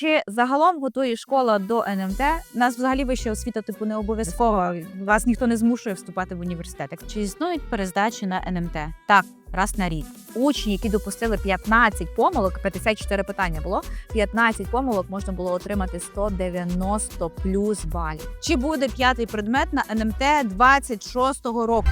Чи загалом готує школа до НМТ? Нас взагалі вища освіта, типу, не обов'язково. Вас ніхто не змушує вступати в університет. Чи існують перездачі на НМТ? Так, раз на рік. Учні, які допустили 15 помилок, 54 питання було. 15 помилок можна було отримати 190 плюс балів. Чи буде п'ятий предмет на НМТ 26-го року?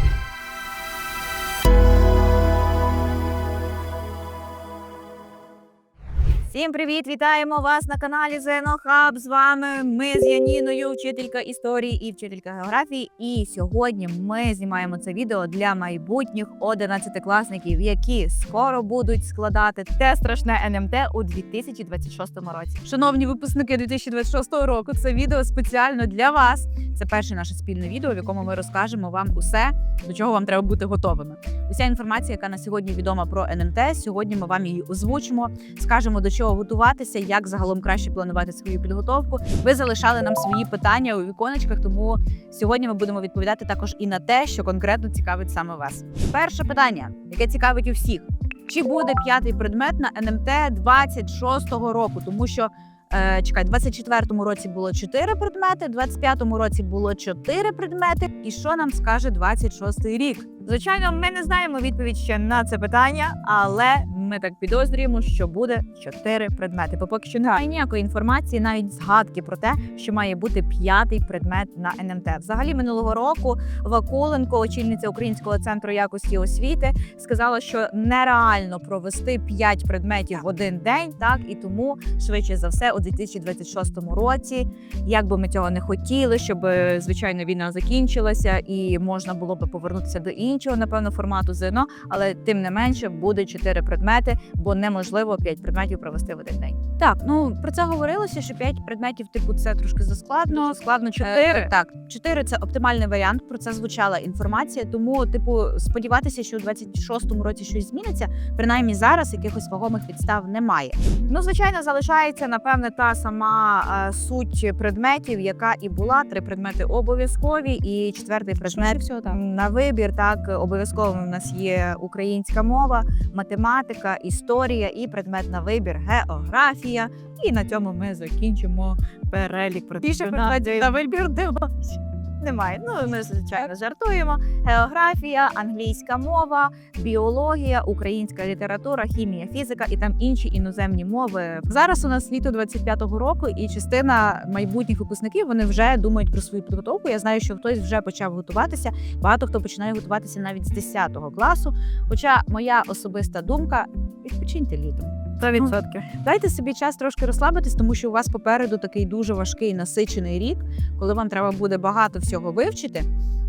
Всім привіт! Вітаємо вас на каналі ЗНО Хаб. З вами ми з Яніною, вчителька історії і вчителька географії. І сьогодні ми знімаємо це відео для майбутніх 11-класників, які скоро будуть складати те страшне НМТ у 2026 році. Шановні випускники 2026 року, це відео спеціально для вас. Це перше наше спільне відео, в якому ми розкажемо вам усе, до чого вам треба бути готовими. Уся інформація, яка на сьогодні відома про НМТ, сьогодні ми вам її озвучимо. Скажемо до чого готуватися, як загалом краще планувати свою підготовку. Ви залишали нам свої питання у віконечках, тому сьогодні ми будемо відповідати також і на те, що конкретно цікавить саме вас. Перше питання, яке цікавить у всіх: чи буде п'ятий предмет на НМТ 26-го року? Тому що Е, чекай, 24-му році було 4 предмети, 25-му році було 4 предмети. І що нам скаже 26-й рік? Звичайно, ми не знаємо відповідь ще на це питання, але ми так підозрюємо, що буде 4 предмети. Бо поки що немає ніякої інформації, навіть згадки про те, що має бути п'ятий предмет на НМТ. Взагалі минулого року Вакуленко, очільниця Українського центру якості освіти, сказала, що нереально провести 5 предметів в один день, так і тому швидше за все у 2026 році, як би ми цього не хотіли, щоб е, звичайно війна закінчилася і можна було би повернутися до іншого, напевно, формату ЗНО, але тим не менше буде 4 предмети, бо неможливо 5 предметів провести в один день. Так, ну про це говорилося, що 5 предметів, типу, це трошки заскладно. Складно 4. так, 4 – це оптимальний варіант. Про це звучала інформація. Тому, типу, сподіватися, що у 26-му році щось зміниться, принаймні зараз якихось вагомих підстав немає. Ну, звичайно, залишається напевне та сама е, суть предметів, яка і була. Три предмети обов'язкові, і четвертий предмет всього так. на вибір. Так обов'язково у нас є українська мова, математика, історія і предмет на вибір географія. І на цьому ми закінчимо перелік предметів на, вибір. Немає. Немає. Ну ми звичайно жартуємо. Географія, англійська мова, біологія, українська література, хімія, фізика і там інші іноземні мови. Зараз у нас літо 25-го року, і частина майбутніх випускників вони вже думають про свою підготовку. Я знаю, що хтось вже почав готуватися. Багато хто починає готуватися навіть з 10 класу. Хоча моя особиста думка відпочиньте літом. 100%. Дайте собі час трошки розслабитись, тому що у вас попереду такий дуже важкий насичений рік, коли вам треба буде багато всього вивчити.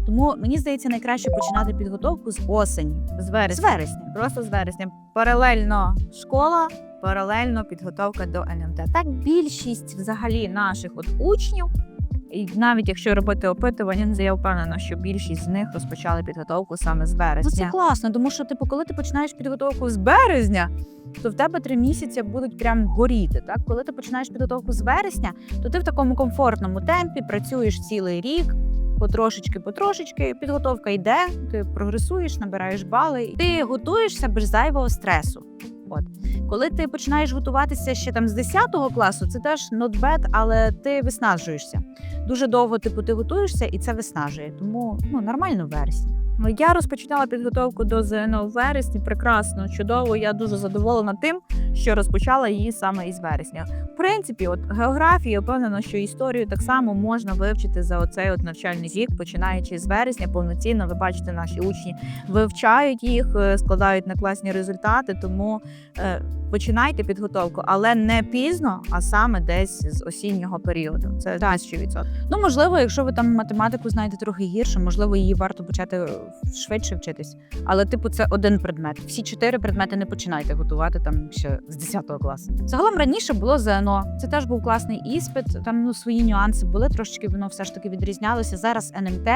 Тому мені здається, найкраще починати підготовку з осені, з вересня. З вересня, просто з вересня. Паралельно школа, паралельно підготовка до НМТ. Так більшість взагалі наших от учнів. І навіть якщо робити опитування, я впевнена, що більшість з них розпочали підготовку саме з березня. Ну, це класно, тому що типу, коли ти починаєш підготовку з березня, то в тебе три місяці будуть прям горіти. Так, коли ти починаєш підготовку з вересня, то ти в такому комфортному темпі працюєш цілий рік. Потрошечки, потрошечки, підготовка йде, ти прогресуєш, набираєш бали, ти готуєшся без зайвого стресу. От коли ти починаєш готуватися ще там з 10 класу, це теж not bad, але ти виснажуєшся. Дуже довго типу, ти готуєшся, і це виснажує. Тому ну нормально в вересні. Ну, я розпочинала підготовку до ЗНО в вересні. Прекрасно, чудово. Я дуже задоволена тим, що розпочала її саме із вересня. В принципі, от географію, впевнена, що історію так само можна вивчити за оцей от навчальний рік, починаючи з вересня, повноцінно. Ви бачите, наші учні вивчають їх, е, складають на класні результати. Тому е, починайте підготовку, але не пізно, а саме десь з осіннього періоду. Це 1000%. Ну можливо, якщо ви там математику знаєте трохи гірше, можливо, її варто почати швидше вчитись. Але, типу, це один предмет. Всі чотири предмети не починайте готувати там ще з 10 класу. Загалом раніше було ЗНО. Це теж був класний іспит. Там ну свої нюанси були трошечки. Воно все ж таки відрізнялося. Зараз НМТ.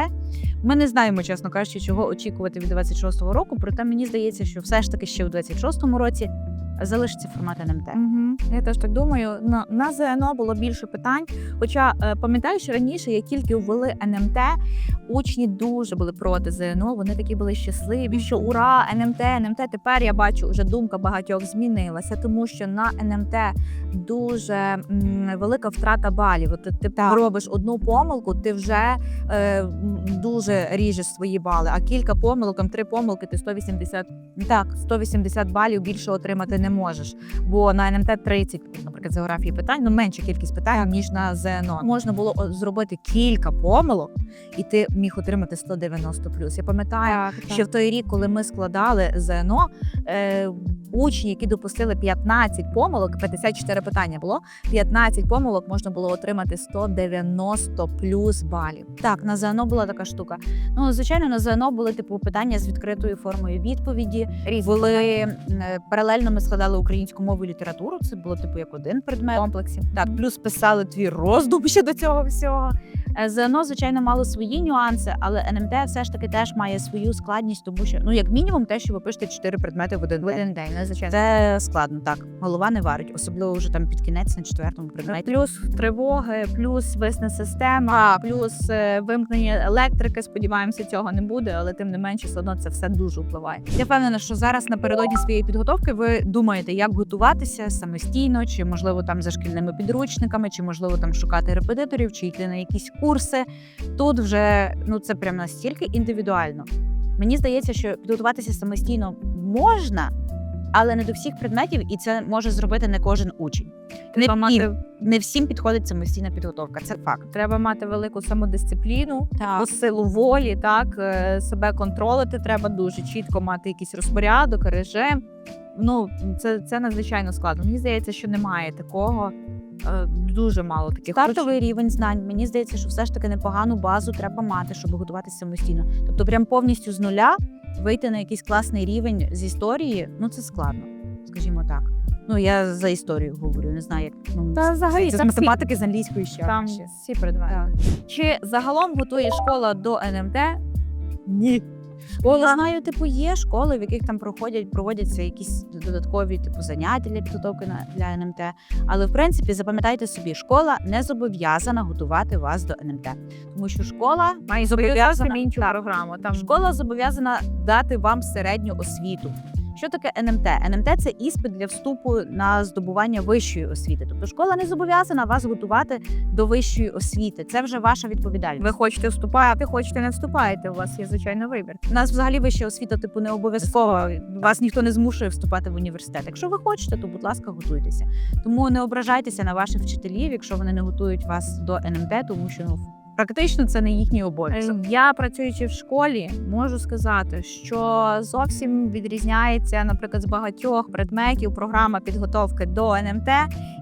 Ми не знаємо, чесно кажучи, чого очікувати від 26-го року. Проте мені здається, що все ж таки ще в 26-му році залишиться формат НМТ. Угу. Я теж так думаю. На, на ЗНО було більше питань. Хоча е, пам'ятаєш раніше, як тільки ввели НМТ, учні дуже були проти ЗНО. Вони такі були щасливі, що ура, НМТ, НМТ. Тепер я бачу, вже думка багатьох змінилася, тому що на НМТ дуже м, велика втрата балів. От ти, ти Так. робиш одну помилку, ти вже е, дуже ріжеш свої бали. А кілька помилок, три помилки, ти 180 так, 180 балів більше отримати не можеш. Бо на НМТ 30, наприклад, з географії питань, ну менша кількість питань, ніж на ЗНО. Можна було зробити кілька помилок, і ти міг отримати 190 Я пам'ятаю, Так, що в той рік, коли ми складали ЗНО, е, учні, які допустили 15 помилок, 54 питання було. 15 помилок можна було отримати 190 плюс балів. Так, на ЗНО була така штука. Ну, звичайно, на ЗНО були типу питання з відкритою формою відповіді. Були е, паралельно ми складали українську мову і літературу. Це було типу як один предмет в комплексі. Так, плюс писали твій роздум ще до цього всього. Е, ЗНО, звичайно, мало свої нюанси, але НМТ все ж таки теж має свою складність, тому що ну як мінімум те, що ви пишете чотири предмети в один, в один день. Ну, звичайно, це складно. Так, голова не варить, особливо вже там під кінець на четвертому предметі. Плюс тривоги, плюс висна система, плюс е, вимкнення електрики. Сподіваємося, цього не буде, але тим не менше, все одно це все дуже впливає. Я впевнена, що зараз напередодні своєї підготовки ви думаєте, як готуватися самостійно, чи можливо там за шкільними підручниками, чи можливо там шукати репетиторів, чи йти на якісь курси. Тут вже ну це прям настільки індивідуально. Мені здається, що підготуватися самостійно можна, але не до всіх предметів, і це може зробити не кожен учень. Не, мати- не всім підходить самостійна підготовка. Це факт. Треба мати велику самодисципліну, Так. силу волі, так е, себе контролити. Треба дуже чітко мати якийсь розпорядок, режим. Ну це, це надзвичайно складно. Мені здається, що немає такого. Е, Дуже мало таких Стартовий рівень знань. Мені здається, що все ж таки непогану базу треба мати, щоб готуватися самостійно. Тобто, прям повністю з нуля вийти на якийсь класний рівень з історії, ну це складно, скажімо так. Ну я за історію говорю, не знаю, як ну Та взагалі це з математики, з англійської ще. там ще. всі предмети. Так. Чи загалом готує школа до НМТ? Ні. Школи знаю, типу, є школи, в яких там проходять, проводяться якісь додаткові типу заняття для підготовки на для НМТ. Але в принципі, запам'ятайте собі, школа не зобов'язана готувати вас до НМТ, тому що школа Має зобов'язана іншу програму. Там Школа зобов'язана дати вам середню освіту. Що таке НМТ? НМТ це іспит для вступу на здобування вищої освіти. Тобто школа не зобов'язана вас готувати до вищої освіти. Це вже ваша відповідальність. ви хочете вступати, хочете не вступаєте. У вас є звичайно вибір. У нас взагалі вища освіта, типу, не обов'язково. Вас ніхто не змушує вступати в університет. Якщо ви хочете, то будь ласка, готуйтеся. Тому не ображайтеся на ваших вчителів, якщо вони не готують вас до НМТ, тому що ну практично це не їхній обов'язок. Е, Я працюючи в школі, можу сказати, що зовсім відрізняється, наприклад, з багатьох предметів програма підготовки до НМТ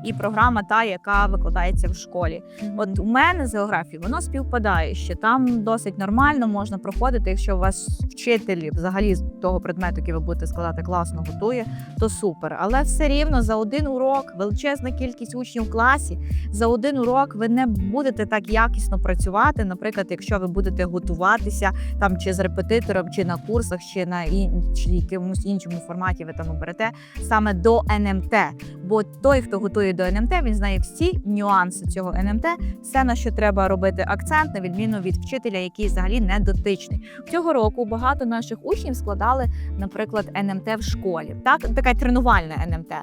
і програма та, яка викладається в школі. От у мене з географії воно співпадає, що там досить нормально можна проходити, якщо у вас вчителі взагалі з того предмету, який ви будете складати, класно готує, то супер. Але все рівно за один урок величезна кількість учнів в класі. За один урок ви не будете так якісно працювати. Наприклад, якщо ви будете готуватися там чи з репетитором, чи на курсах, чи на ін... чи якомусь іншому форматі ви там оберете саме до НМТ. Бо той, хто готує до НМТ, він знає всі нюанси цього НМТ, все на що треба робити акцент, на відміну від вчителя, який взагалі не дотичний. Цього року багато наших учнів складали, наприклад, НМТ в школі. Так, така тренувальна НМТ.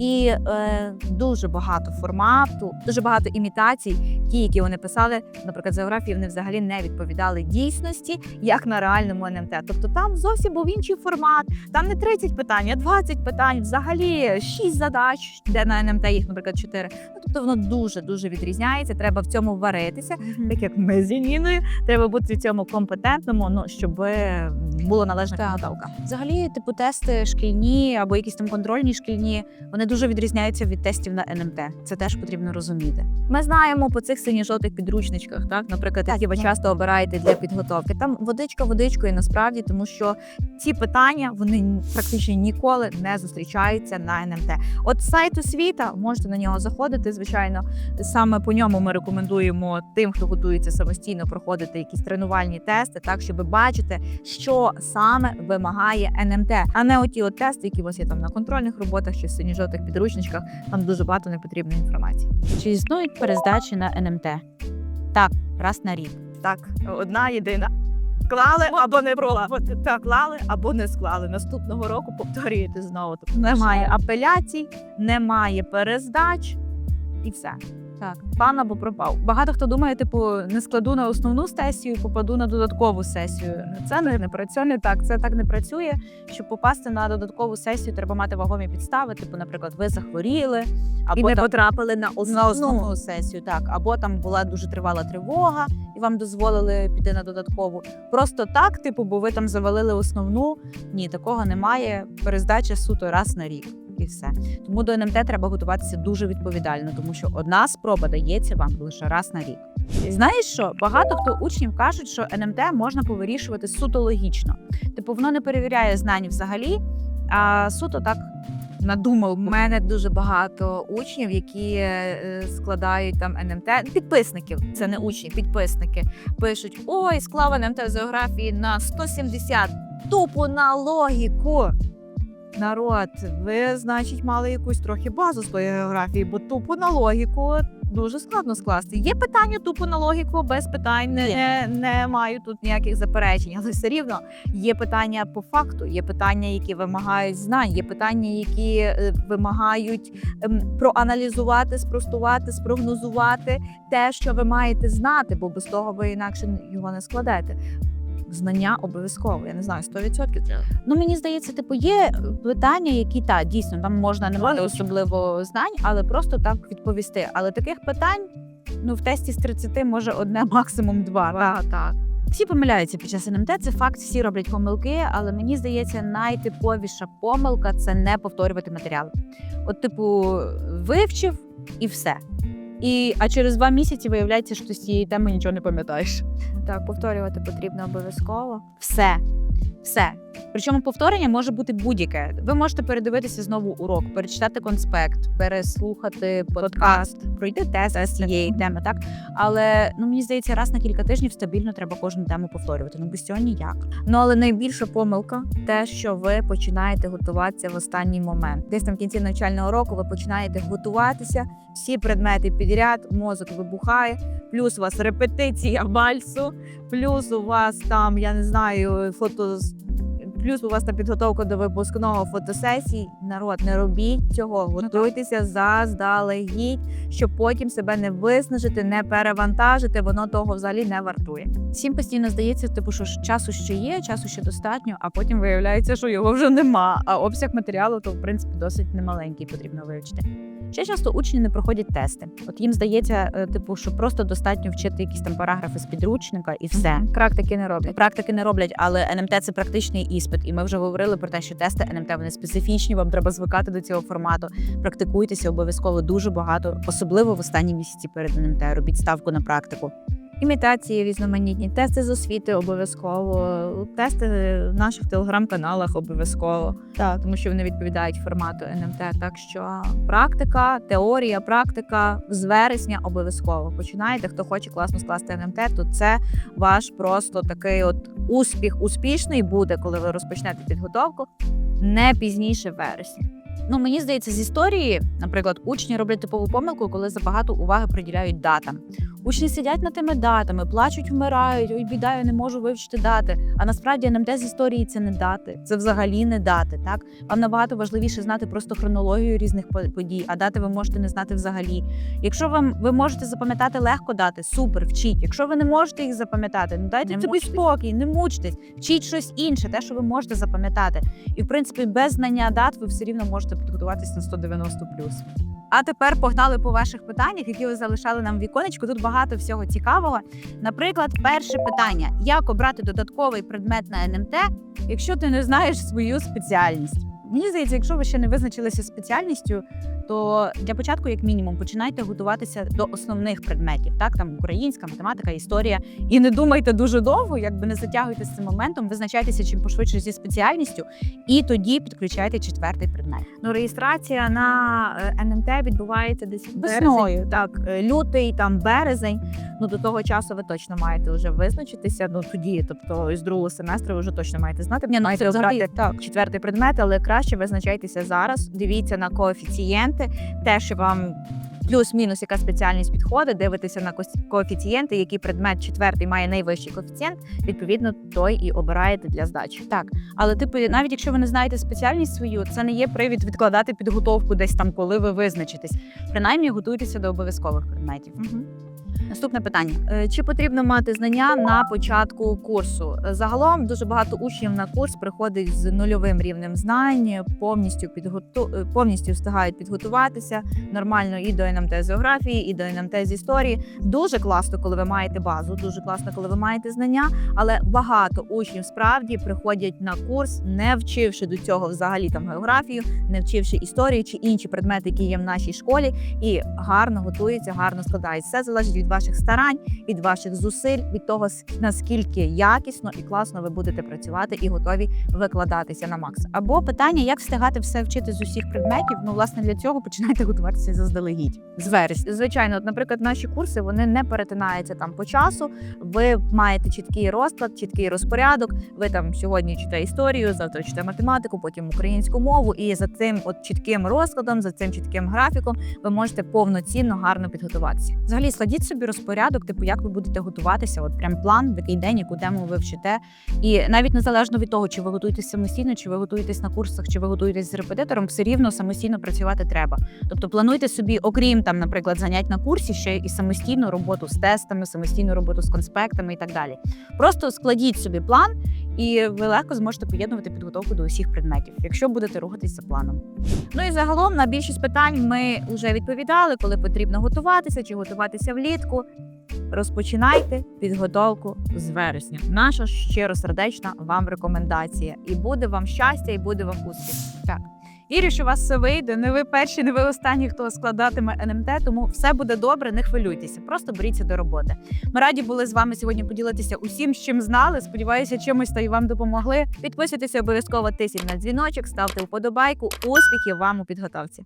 І е, дуже багато формату, дуже багато імітацій. Ті, які вони писали, наприклад, з географії, вони взагалі не відповідали дійсності, як на реальному НМТ. Тобто там зовсім був інший формат. Там не 30 питань, а 20 питань, взагалі 6 задач, де на НМТ їх, наприклад, 4. Ну, тобто воно дуже дуже відрізняється. Треба в цьому варитися, так як ми з Яніною. Треба бути в цьому компетентному, ну щоб була належна підготовка. Взагалі, типу, тести шкільні або якісь там контрольні шкільні, вони дуже відрізняються від тестів на НМТ. Це теж потрібно розуміти. Ми знаємо по цих синьо-жовтих підручничках, так, наприклад, які ви часто обираєте для підготовки. Там водичка водичкою насправді, тому що ці питання вони практично ніколи не зустрічаються на НМТ. От сайт освіта, можете на нього заходити. Звичайно, саме по ньому ми рекомендуємо тим, хто готується самостійно проходити якісь тренувальні тести, так щоб бачити, що саме вимагає НМТ, а не оті от тести, які у вас є там на контрольних роботах чи в синьо-жовтих підручничках. Там дуже багато непотрібної інформації. Чи існують перездачі на НМТ? Так, раз на рік. Так, одна єдина. Клали або не брала. Так, клали або не склали. Наступного року повторюєте знову. Немає апеляцій, немає перездач і все. Так, пан або пропав. Багато хто думає, типу, не складу на основну сесію, попаду на додаткову сесію. Це не, не працює не так. Це так не працює. Щоб попасти на додаткову сесію, треба мати вагомі підстави. Типу, наприклад, ви захворіли, або і не там потрапили на на основну. основну сесію, так, або там була дуже тривала тривога, і вам дозволили піти на додаткову. Просто так, типу, бо ви там завалили основну. Ні, такого немає. Перездача суто раз на рік. І все. Тому до НМТ треба готуватися дуже відповідально, тому що одна спроба дається вам лише раз на рік. Знаєш що? Багато хто учнів кажуть, що НМТ можна повирішувати суто логічно. Типу, воно не перевіряє знань взагалі, а суто так надумав. У мене дуже багато учнів, які е, складають там НМТ. Підписників, це не учні, підписники. Пишуть: ой, склав НМТ з географії на 170. Тупо на логіку. Народ, ви, значить, мали якусь трохи базу з тої географії, бо тупо на логіку дуже складно скласти. Є питання тупо на логіку, без питань не, не, не маю тут ніяких заперечень, але все рівно є питання по факту, є питання, які вимагають знань, є питання, які е, вимагають ем, проаналізувати, спростувати, спрогнозувати те, що ви маєте знати, бо без того ви інакше його не складете. Знання обов'язково, я не знаю, 100% треба. Ну мені здається, типу, є питання, які та дійсно там можна не мати особливо знань, але просто так відповісти. Але таких питань ну в тесті з 30 може одне, максимум два. А, так. Всі помиляються під час НМТ. Це факт, всі роблять помилки, але мені здається, найтиповіша помилка це не повторювати матеріал. От, типу, вивчив і все. І, а через два місяці виявляється, що з цієї теми нічого не пам'ятаєш. Так, повторювати потрібно обов'язково. Все. Все. Причому повторення може бути будь-яке. Ви можете передивитися знову урок, перечитати конспект, переслухати подкаст, пройти тест з цієї теми, так? Але ну мені здається, раз на кілька тижнів стабільно треба кожну тему повторювати. Ну без цього ніяк. Ну але найбільша помилка те, що ви починаєте готуватися в останній момент. Десь там в кінці навчального року ви починаєте готуватися, всі предмети підряд, мозок вибухає, плюс у вас репетиція бальсу, плюс у вас там, я не знаю, фото. Плюс у вас там підготовка до випускного фотосесії. Народ, не робіть цього. Готуйтеся заздалегідь, щоб потім себе не виснажити, не перевантажити. Воно того взагалі не вартує. Всім постійно здається, типу, що часу ще є, часу ще достатньо, а потім виявляється, що його вже нема. А обсяг матеріалу то в принципі досить немаленький, потрібно вивчити. Ще часто учні не проходять тести. От їм здається, е, типу, що просто достатньо вчити якісь там параграфи з підручника і все. Практики не роблять. Практики не роблять, але НМТ це практичний іспит. І ми вже говорили про те, що тести НМТ вони специфічні. Вам треба звикати до цього формату. Практикуйтеся обов'язково дуже багато, особливо в останні місяці перед НМТ. Робіть ставку на практику. Імітації різноманітні, тести з освіти обов'язково, тести в наших телеграм-каналах обов'язково, Так. тому що вони відповідають формату НМТ. Так що практика, теорія, практика з вересня обов'язково. Починайте. Хто хоче класно скласти НМТ, то це ваш просто такий от успіх успішний буде, коли ви розпочнете підготовку не пізніше вересня. Ну мені здається, з історії, наприклад, учні роблять типову помилку, коли забагато уваги приділяють датам. Учні сидять над тими датами, плачуть, вмирають. Ой, біда, я не можу вивчити дати. А насправді НМТ з історії це не дати, це взагалі не дати. Так вам набагато важливіше знати просто хронологію різних подій, а дати ви можете не знати взагалі. Якщо вам ви можете запам'ятати легко дати, супер, вчіть. Якщо ви не можете їх запам'ятати, ну дайте Не собі мучтесь. спокій, не мучтесь, вчіть щось інше, те, що ви можете запам'ятати. І в принципі, без знання дат ви все рівно можете підготуватись на 190 А тепер погнали по ваших питаннях, які ви залишали нам в віконечку. Тут багато всього цікавого. Наприклад, перше питання: як обрати додатковий предмет на НМТ, якщо ти не знаєш свою спеціальність? Мені здається, якщо ви ще не визначилися спеціальністю, то для початку, як мінімум, починайте готуватися до основних предметів, так там українська, математика, історія. І не думайте дуже довго, якби не затягуйте з цим моментом, визначайтеся чим пошвидше зі спеціальністю, і тоді підключайте четвертий предмет. Ну, реєстрація на е, НМТ відбувається десь Весною, так, е, лютий, там березень. Ну до того часу ви точно маєте вже визначитися. Ну тоді, тобто з другого семестру ви вже точно маєте знати. Ні, ну, маєте це взагалі так. четвертий предмет, але краще визначайтеся зараз. Дивіться на коефіцієнти, те, що вам. Плюс-мінус, яка спеціальність підходить, дивитися на коефіцієнти, який предмет четвертий має найвищий коефіцієнт, відповідно, той і обираєте для здачі. Так, але типу, навіть якщо ви не знаєте спеціальність свою, це не є привід відкладати підготовку десь там, коли ви визначитесь. Принаймні готуйтеся до обов'язкових предметів. Наступне питання. Е, Чи потрібно мати знання на початку курсу? Е, Загалом дуже багато учнів на курс приходить з нульовим рівнем знань, повністю підготу... е, повністю встигають підготуватися нормально і до НМТ з географії, і до НМТ з історії. Дуже класно, коли ви маєте базу, дуже класно, коли ви маєте знання. Але багато учнів справді приходять на курс, не вчивши до цього взагалі там географію, не вчивши історію чи інші предмети, які є в нашій школі, і гарно готуються, гарно складають. Все залежить від ваших старань, від ваших зусиль, від того наскільки якісно і класно ви будете працювати і готові викладатися на макс. Або питання, як встигати все вчити з усіх предметів. Ну, власне, для цього починайте готуватися заздалегідь з вересня. Звичайно, от, наприклад, наші курси вони не перетинаються там по часу. Ви маєте чіткий розклад, чіткий розпорядок. Ви там сьогодні читаєте історію, завтра читаєте математику, потім українську мову. І за цим от чітким розкладом, за цим чітким графіком, ви можете повноцінно гарно підготуватися. Взагалі, складіть собі розпорядок, типу, як ви будете готуватися, от прям план, в який день, яку тему ви вчите. І навіть незалежно від того, чи ви готуєтесь самостійно, чи ви готуєтесь на курсах, чи ви готуєтесь з репетитором, все рівно самостійно працювати треба. Тобто плануйте собі, окрім там, наприклад, занять на курсі, ще і самостійну роботу з тестами, самостійну роботу з конспектами і так далі. Просто складіть собі план, і ви легко зможете поєднувати підготовку до усіх предметів, якщо будете рухатись за планом. Ну і загалом на більшість питань ми вже відповідали, коли потрібно готуватися чи готуватися влітку. Розпочинайте підготовку з вересня. Наша щиросердечна вам рекомендація. І буде вам щастя, і буде вам успіх. Так. Вірю, що у вас все вийде. Не ви перші, не ви останні, хто складатиме НМТ, тому все буде добре, не хвилюйтеся, просто беріться до роботи. Ми раді були з вами сьогодні поділитися усім, чим знали. Сподіваюся, чимось та й вам допомогли. Підписуйтеся обов'язково тисяч на дзвіночок, ставте вподобайку. Успіхів вам у підготовці.